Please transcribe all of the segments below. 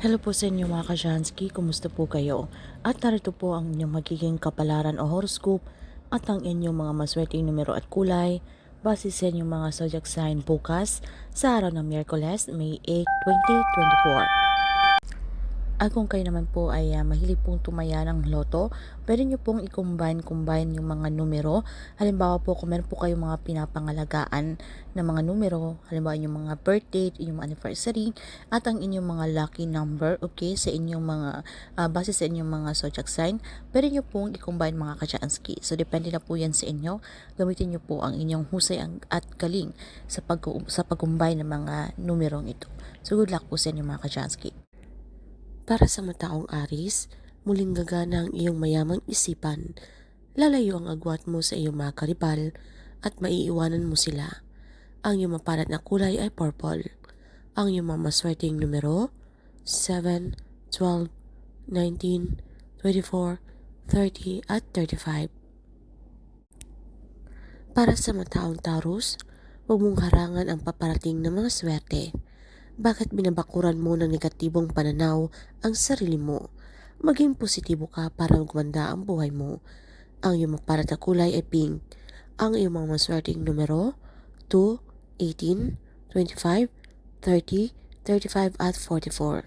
Hello po sa inyo mga Kajansky, kumusta po kayo? At narito po ang inyong magiging kapalaran o horoscope at ang inyong mga maswerteng numero at kulay base sa inyong mga zodiac sign bukas sa araw ng Miyerkules, May 8, 2024. At kung kayo naman po ay uh, mahilig pong tumaya ng loto, pwede nyo pong i-combine-combine yung mga numero. Halimbawa po, kung meron po kayong mga pinapangalagaan na mga numero, halimbawa yung mga birth date, yung anniversary, at ang inyong mga lucky number, okay, sa inyong mga, uh, base sa inyong mga zodiac sign, pwede nyo pong i-combine mga kachansky. So, depende na po yan sa inyo. Gamitin nyo po ang inyong husay at galing sa, pag sa pag-combine ng mga numerong ito. So, good luck po sa inyo mga kachansky. Para sa mataong aris, muling gagana ang iyong mayamang isipan. Lalayo ang agwat mo sa iyong mga karibal at maiiwanan mo sila. Ang iyong mapalat na kulay ay purple. Ang iyong mga maswerteng numero 7, 12, 19, 24, 30 at 35. Para sa mataong Taurus, huwag mong harangan ang paparating na mga swerte. Bakit binabakuran mo ng negatibong pananaw ang sarili mo? Maging positibo ka para gumanda ang buhay mo. Ang iyong maparat na kulay ay pink. Ang iyong mga maswerteng numero 2, 18, 25, 30, 35 at 44.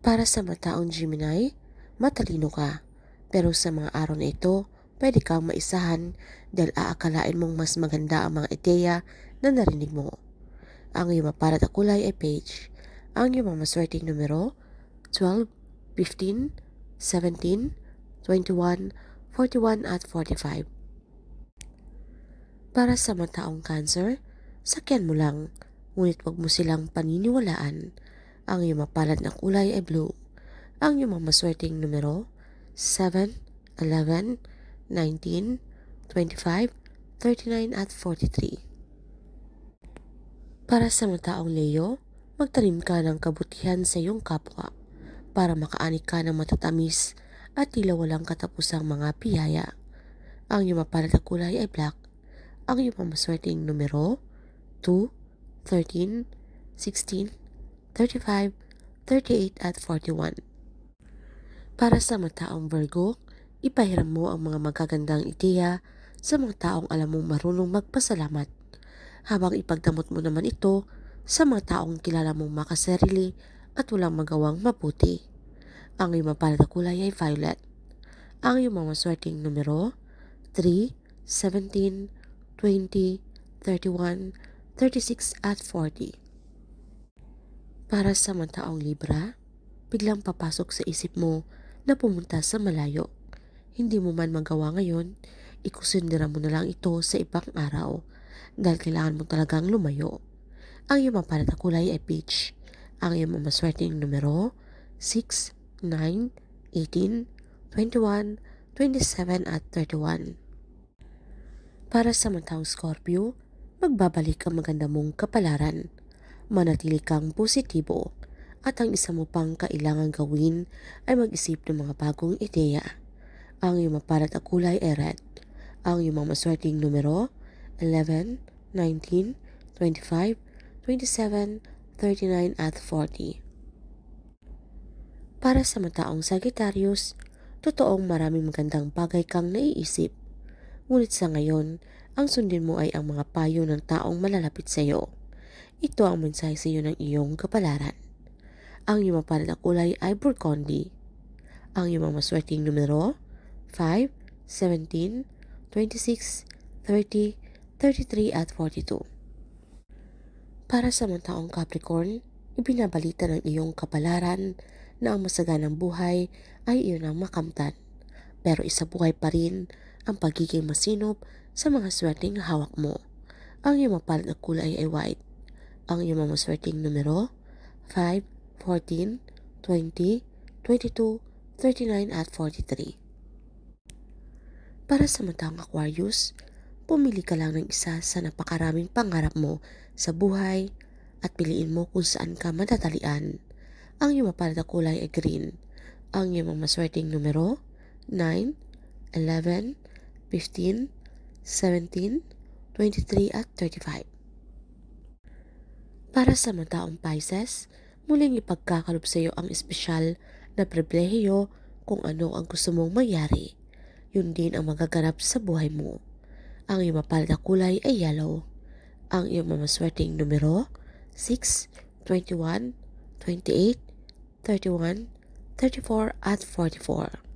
Para sa mataong Gemini, matalino ka. Pero sa mga araw na ito, pwede kang maisahan dahil aakalain mong mas maganda ang mga ideya na narinig mo. Ang iyong na kulay ay page. Ang iyong mga maswerteng numero 12, 15, 17, 21, 41 at 45. Para sa mataong cancer, sakyan mo lang, ngunit wag mo silang paniniwalaan. Ang iyong mapalad na kulay ay blue. Ang iyong mga maswerteng numero 7, 11, 19, 25, 39 at 43. Para sa mataong Leo, magtanim ka ng kabutihan sa iyong kapwa para makaani ka ng matatamis at tila walang katapusang mga piyaya. Ang iyong mapalat na kulay ay black. Ang iyong mamaswerteng numero 2, 13, 16, 35, 38 at 41. Para sa mataong Virgo, ipahiram mo ang mga magagandang ideya sa mga taong alam mong marunong magpasalamat habang ipagdamot mo naman ito sa mga taong kilala mong makasarili at walang magawang mabuti. Ang iyong mapalad na kulay ay violet. Ang iyong mga swerteng numero 3, 17, 20, 31, 36 at 40. Para sa mga taong Libra, biglang papasok sa isip mo na pumunta sa malayo. Hindi mo man magawa ngayon, ikusundira mo na lang ito sa ibang araw dahil kailangan mo talagang lumayo. Ang iyong mapalat na kulay ay peach. Ang iyong mamaswerteng numero 6, 9, 18, 21, 27 at 31. Para sa mataong Scorpio, magbabalik ang maganda mong kapalaran. Manatili kang positibo at ang isa mo pang kailangan gawin ay mag-isip ng mga bagong ideya. Ang iyong mapalat na kulay ay red. Ang iyong mga maswerteng numero 11, 19, 25, 27, 39 at 40. Para sa mataong Sagittarius, totoong maraming magandang bagay kang naiisip. Ngunit sa ngayon, ang sundin mo ay ang mga payo ng taong malalapit sa iyo. Ito ang mensahe sa iyo ng iyong kapalaran. Ang iyong mapalat na kulay ay burgundy. Ang iyong maswerteng numero 5, 17, 26, 30, 33 at 42. Para sa mga taong Capricorn, ibinabalita ng iyong kapalaran na ang masaganang buhay ay iyon ang makamtan. Pero isa buhay pa rin ang pagiging masinop sa mga swerteng hawak mo. Ang iyong mapalat na kulay ay white. Ang iyong mga swerteng numero 5, 14, 20, 22, 39 at 43. Para sa matang Aquarius, Pumili ka lang ng isa sa napakaraming pangarap mo sa buhay at piliin mo kung saan ka matatalian. Ang iyong mapalad na kulay ay green. Ang iyong maswerteng numero 9, 11, 15, 17, 23 at 35. Para sa mga taong Pisces, muling ipagkakalob sa iyo ang espesyal na pribilehiyo kung ano ang gusto mong mangyari. Yun din ang magaganap sa buhay mo. Ang iyong mapalit na kulay ay yellow. Ang iyong mamaswerteng numero 6, 21, 28, 31, 34 at 44.